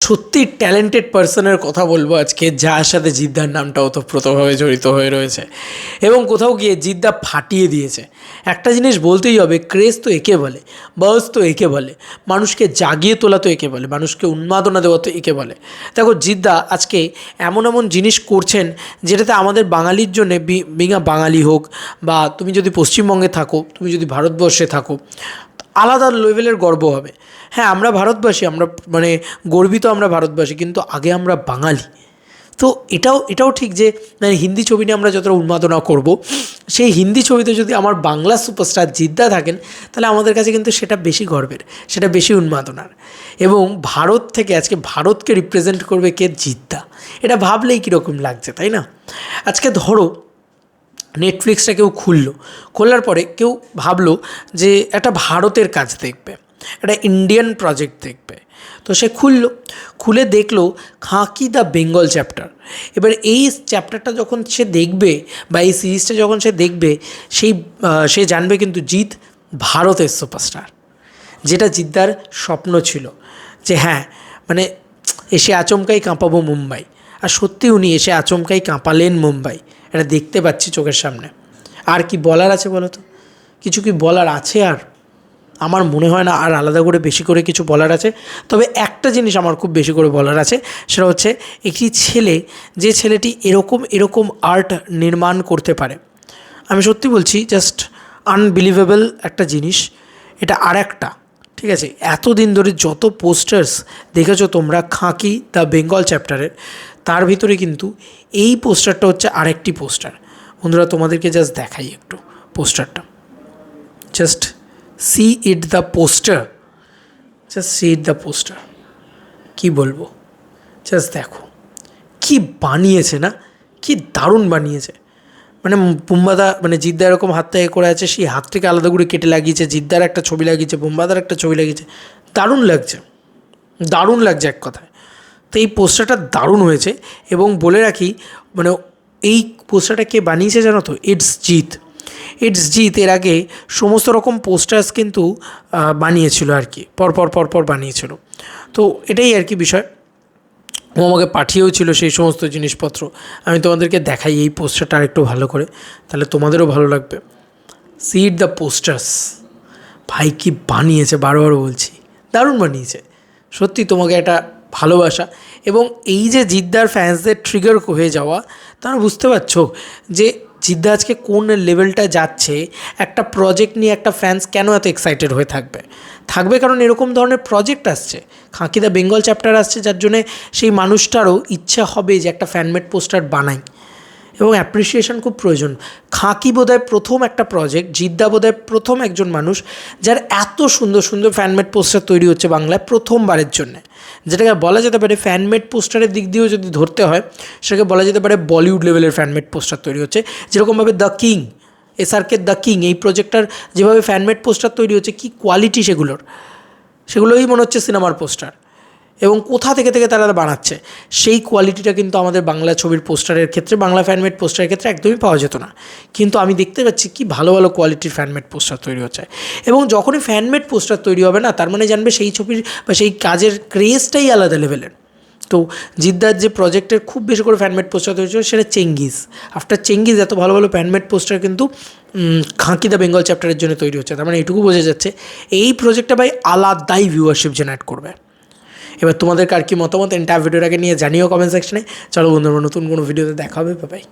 সত্যি ট্যালেন্টেড পার্সনের কথা বলব আজকে, যার সাথে জিদ্দার নামটা ওতপ্রোতভাবে জড়িত হয়ে রয়েছে। এবং কোথাও গিয়ে জিদ্দা ফাটিয়ে দিয়েছে। একটা জিনিস বলতেই হবে ক্রেজ তো একে বলে বয়স তো একে বলে, মানুষকে জাগিয়ে তোলা তো একে বলে, মানুষকে উন্মাদনা দেওয়া তো একে বলে। দেখো, জিদ্দা আজকে এমন এমন জিনিস করছেন, যেটাতে আমাদের বাঙালির জন্য বিঙা বাঙালি হোক, বা তুমি যদি পশ্চিমবঙ্গে থাকো, তুমি যদি ভারতবর্ষে থাকো আলাদা লেভেলের গর্ব হবে। হ্যাঁ আমরা ভারতবাসী, আমরা মানে গর্বিত আমরা ভারতবাসী, কিন্তু আগে আমরা বাঙালি। তো এটাও এটাও ঠিক যে মানে হিন্দি ছবি নিয়ে আমরা যতটা উন্মাদনা করব, সেই হিন্দি ছবিতে যদি আমার বাংলা সুপারস্টার জিদ্দা থাকেন, তাহলে আমাদের কাছে কিন্তু সেটা বেশি গর্বের, সেটা বেশি উন্মাদনার। এবং ভারত থেকে আজকে ভারতকে রিপ্রেজেন্ট করবে কে? জিদ্দা। এটা ভাবলেই কীরকম লাগছে, তাই না? আজকে ধরো নেটফ্লিক্সটা কেউ খুললো। খোলার পরে কেউ ভাবলো যে একটা ভারতের কাজ দেখবে, একটা ইন্ডিয়ান প্রজেক্ট দেখবে। তো সে খুললো, খুলে দেখল খাঁকি দ্য বেঙ্গল চ্যাপ্টার। এবার এই চ্যাপ্টারটা যখন সে দেখবে বা এই সিরিজটা যখন সে দেখবে, সেই সে জানবে কিন্তু জিৎ ভারতের সুপারস্টার, যেটা জিদ্দার স্বপ্ন ছিল। যে হ্যাঁ মানে এসে আচমকাই কাঁপাবো মুম্বাই। আর সত্যি উনি এসে আচমকাই কাঁপালেন মুম্বাই। এটা দেখতে পাচ্ছি চোখের সামনে। আর কি বলার আছে বলো তো? কিছু কি বলার আছে আর? আমার মনে হয় না আর আলাদা করে বেশি করে কিছু বলার আছে। তবে একটা জিনিস আমার খুব বেশি করে বলার আছে, সেটা হচ্ছে একটি ছেলে, যে ছেলেটি এরকম এরকম আর্ট নির্মাণ করতে পারে। আমি সত্যি বলছি জাস্ট আনবিলিভেবল একটা জিনিস। এটা আর একটা ঠিক আছে? এতদিন ধরে যত পোস্টার্স দেখেছ তোমরা, খাঁকি দ্য বেঙ্গল চ্যাপ্টারের তার ভিতরে কিন্তু এই পোস্টারটা হচ্ছে আরেকটি পোস্টার। বন্ধুরা, তোমাদেরকে জাস্ট দেখাই একটু পোস্টারটা। Just see it the poster just see it the poster কী বলব? জাস্ট দেখো। কি বানিয়েছে না? কি দারুণ বানিয়েছে। মানে বুম্বাদা মানে জিদ্দা এরকম হাত থেকে করে আছে, সেই হাতটাকে আলাদা করে কেটে লাগিয়েছে, জিদ্দার একটা ছবি লাগিয়েছে, বুম্বাদার একটা ছবি লাগিয়েছে। দারুণ লাগছে। দারুণ লাগছে এক কথায়। তো এই পোস্টারটা দারুণ হয়েছে এবং বলে রাখি মানে এই পোস্টারটা কে বানিয়েছে জানো তো? ইটস জিৎ ইটস জিৎ এর আগে সমস্ত রকম পোস্টার্স কিন্তু বানিয়েছিল আর কি। পরপর পরপর বানিয়েছিল। তো এটাই আর কি বিষয়। ও আমাকে পাঠিয়েও ছিল সেই সমস্ত জিনিসপত্র। আমি তোমাদেরকে দেখাই এই পোস্টারটা আরেকটু ভালো করে। তাহলে তোমাদেরও ভালো লাগবে। সিট দ্য পোস্টার্স ভাই কি বানিয়েছে, বারবার বলছি। দারুণ বানিয়েছে। সত্যি তোমাকে একটা ভালোবাসা এবং এই যে জিদ্দার ফ্যান্সদের ট্রিগার হয়ে যাওয়া, তারা বুঝতে পারছ যে জিদ্দা আজকে কোন লেভেলটা যাচ্ছে, একটা প্রজেক্ট নিয়ে একটা ফ্যান্স কেন এত এক্সাইটেড হয়ে থাকবে? থাকবে কারণ এরকম ধরনের প্রজেক্ট আসছে। খাঁকিদা বেঙ্গল চ্যাপ্টার আসছে, যার জন্যে সেই মানুষটারও ইচ্ছা হবে যে একটা ফ্যানমেড পোস্টার বানাই। এবং অ্যাপ্রিসিয়েশন খুব প্রয়োজন। খাঁকি বোধহয় প্রথম একটা প্রজেক্ট জিদ্দা বোধহয় প্রথম একজন মানুষ যার এত সুন্দর সুন্দর ফ্যানমেড পোস্টার তৈরি হচ্ছে বাংলায় প্রথমবারের জন্যে। যেটাকে বলা যেতে পারে ফ্যানমেড পোস্টারের দিক দিয়েও যদি ধরতে হয়, সেটাকে বলা যেতে পারে বলিউড লেভেলের ফ্যানমেড পোস্টার তৈরি হচ্ছে। যেরকমভাবে the king SRK the king এই প্রজেক্টটার যেভাবে ফ্যানমেড পোস্টার তৈরি হচ্ছে, কী কোয়ালিটি সেগুলোর? সেগুলোই মনে হচ্ছে সিনেমার পোস্টার এবং কোথা থেকে থেকে তারা বানাচ্ছে, সেই কোয়ালিটিটা কিন্তু আমাদের বাংলা ছবির পোস্টারের ক্ষেত্রে, বাংলা ফ্যানমেড পোস্টারের ক্ষেত্রে একদমই পাওয়া যেত না। কিন্তু আমি দেখতে পাচ্ছি কি ভালো ভালো কোয়ালিটির ফ্যানমেড পোস্টার তৈরি হচ্ছে। এবং যখনই ফ্যানমেড পোস্টার তৈরি হবে না, তার মানে জানবে সেই ছবির বা সেই কাজের ক্রেজটাই আলাদা লেভেলের তো জিদ্দার যে প্রজেক্টের খুব বেশি করে ফ্যানমেড পোস্টার তৈরি হচ্ছে সেটা চেঙ্গিস আফটার চেঙ্গিস এত ভালো ভালো ফ্যানমেড পোস্টার কিন্তু খাঁকি দ্য বেঙ্গল চ্যাপ্টারের জন্য তৈরি হচ্ছে। তার মানে এটুকু বোঝা যাচ্ছে, এই প্রজেক্টটা ভাই আলাদাই ভিউয়ারশিপ জেনারেট করবে। এবার তোমাদের কার কি মতামত? এন্টার ভিডিওটাকে নিয়ে জানিও কমেন্ট সেকশনে চলো বন্ধুরা, নতুন কোনো ভিডিওতে দেখা হবে বাই